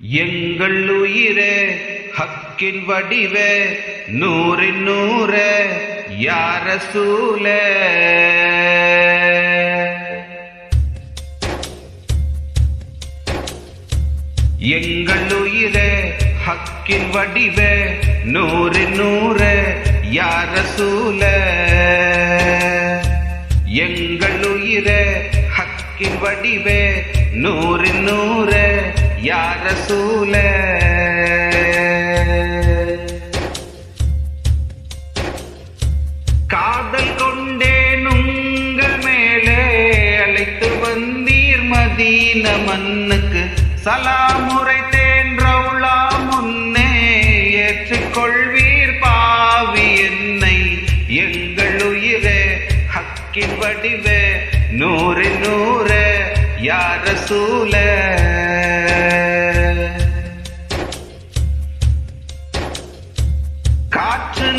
எங்கள் உயிரே ஹக்கின் வடிவே நூறின் நூறே யார சூல எங்கள் உயிரே ஹக்கின் வடிவே நூறு நூறே யார சூல எங்கள் உயிரே ஹக்கின் வடிவே நூறு நூறே யார சூல காதல் கொண்டேன் உங்கள் மேலே அழைத்து வந்தீர் மதீன மண்ணுக்கு சலாமுறை தேன்றவுளா முன்னே ஏற்றுக்கொள்வீர் பாவி என்னை. எங்கள் உயிரே ஹக்கின் வடிவே நூறு நூறு யார சூல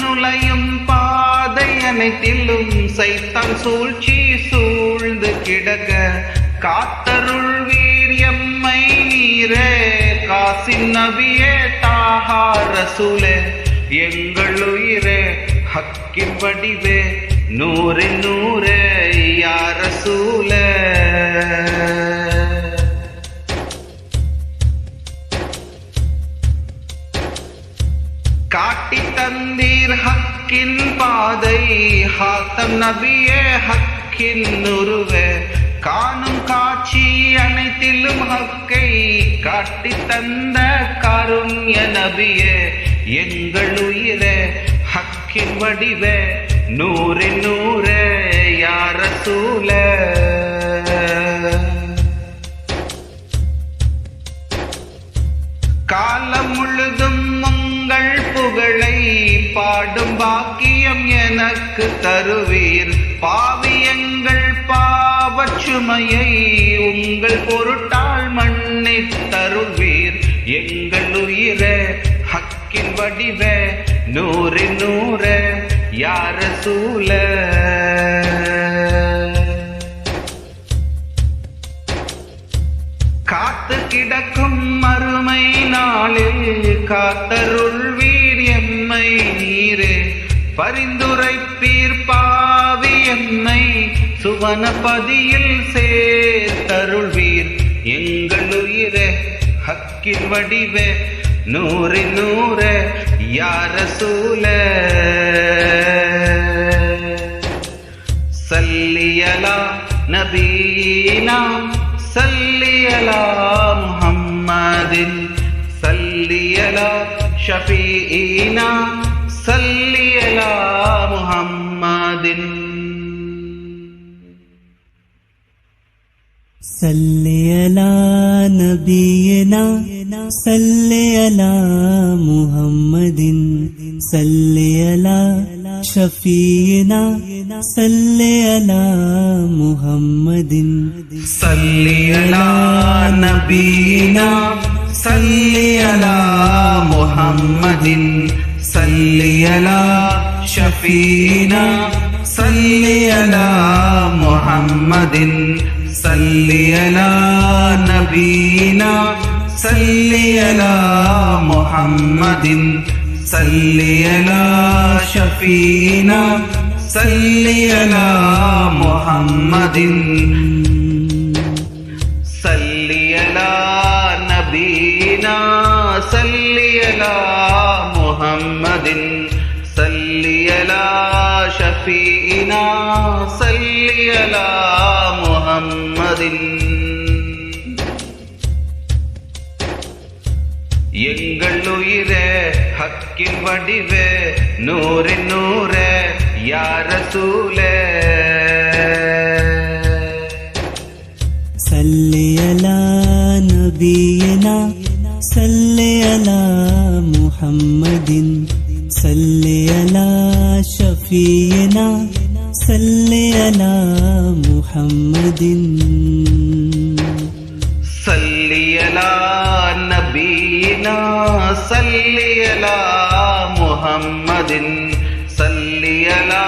நுழையும் பாதை அனைத்திலும் சைத்தான் சூழ்ச்சி சூழ்ந்து கிடக்க. காத்தருள் வீரியம்மை நீரே காசின் நபியே தாஹா ரசூலே. எங்கள் உயிரே ஹக்கின் வடிவே நூறு நூறு யார சூழ காட்டி தந்தீர் ஹக்கின் பாதை. ஹாத்தம் நபியே ஹக்கின் உருவே. காணும் காட்சி அனைத்திலும் ஹக்கை காட்டி தந்த கருண்ய நபியே. எங்கள் உயிரே ஹக்கின் வடிவே. நூறு நூறு யார சூழ பாக்கியம் எனக்கு தருவீர். பாவியங்கள் பாவச்சுமையை உங்கள் பொருட்டால் மண்ணை தருவீர். எங்கள் உயிர ஹக்கின் வடிவ நூறு நூறு யார சூல காத்து கிடக்கும் மறுமை நாளில் காத்தருள் வீரியம்மை நீரே. பரிந்துரைப்பீர் பாவி எம்மை சுவனபதியில் சேர்த்தருள்வீர். எங்கள் உயிரே ஹக்கின் வடிவே நூறு நூறு யார சூல? சல்லியலா நபீனா சல்லியலா முஹம்மதின் சல்லியலா ஷபீனா சல்லி على محمد صل على نبينا صل على محمد صل على شفينا صل على محمد صل على نبينا صل على محمد ஷஃபீனா சல்லியலா முஹம்மதின் சல்லியலா நபீனா சல்லியலா முஹம்மதின் சல்லியலா ஷஃபீனா சல்லியலா முஹம்மதின் சல்லியலா நபீனா முஹம்மதின் சல்லியலா ஷஃபீனா சல்லியலா முஹம்மதின் எங்கள் உயிரே ஹக்கின் வடிவே நூறு நூறு யார சூலே صل على شفينا صل على محمد சல்லியலா நபீனா சல்லியலா முஹம்மதின் சல்லியலா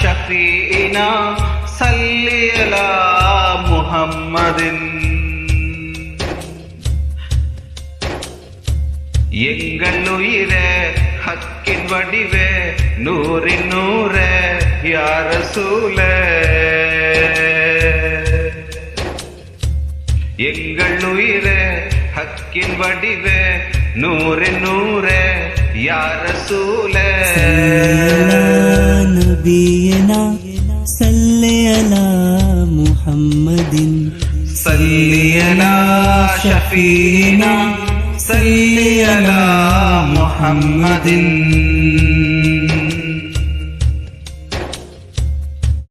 ஷஃபீனா சல்லியலா முஹம்மதின் எங்கள் உயிரே ஹக்கின் வடிவே நூறின் நூற யார சூழ? எங்கள் உயிர ஹக்கின் வடிவே நூறின் நூற யார சூழ? நபியனா சல்லையலா முஹம்மதின் صل على محمد.